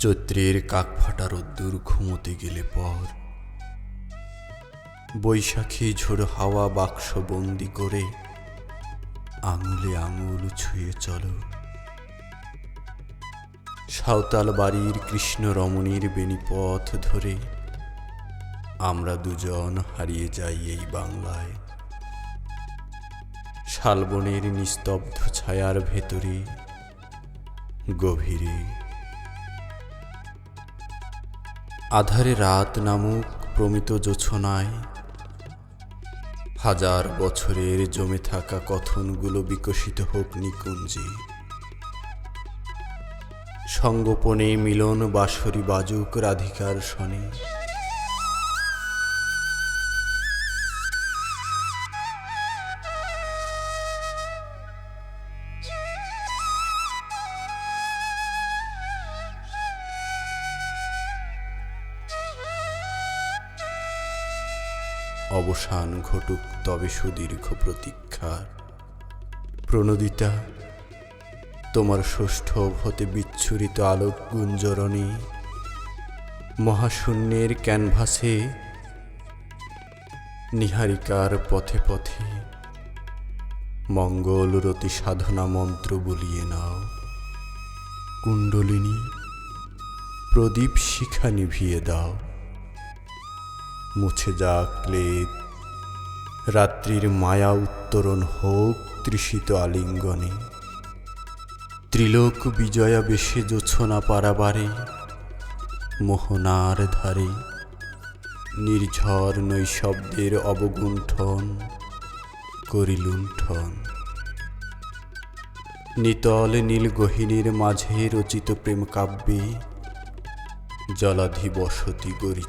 চৈত্রের কাক ফাটা রোদ্দুর ঘুমোতে গেলে পর। বৈশাখী ঝোড়ো হাওয়া বাক্স বন্দি করে আঙুলে আঙুল ছুঁয়ে চলো। সাঁওতাল বাড়ির কৃষ্ণ রমণীর বেণীপথ ধরে আমরা দুজন হারিয়ে যাই এই বাংলায়। শালবনের নিস্তব্ধ ছায়ার ভেতরে গভীরে আধারে রাত নামুক প্রমিত জোছনায়। হাজার বছরের জমে থাকা কথনগুলো বিকশিত হোক নিকুঞ্জে। সঙ্গোপনে মিলন বাঁশরি বাজুক রাধিকার শনে অবসান ঘটুক তবে সুদীর্ঘ প্রতীক্ষার। প্রণোদিতা, তোমার ষষ্ঠ হতে বিচ্ছুরিত আলোক গুঞ্জরণে মহাশূন্যের ক্যানভাসে নিহারিকার পথে পথে মঙ্গল রতি সাধনা মন্ত্র বলিয়ে নাও। কুণ্ডলিনী, প্রদীপ শিখা নিভিয়ে দাও। মুছে যাক ক্লেদ। রাত্রির মায়া উত্তরণ হোক তৃষিত আলিঙ্গনে। ত্রিলোক বিজয়া বেশে জোছনা পারাবারে, মোহনার ধারে। নির্ঝর নৈশব্দের অবগুণ্ঠন করিলুণ্ঠন। নিতল নীল গহিনীর মাঝে রচিত প্রেম কাব্যে জলাধি বসতি গড়ি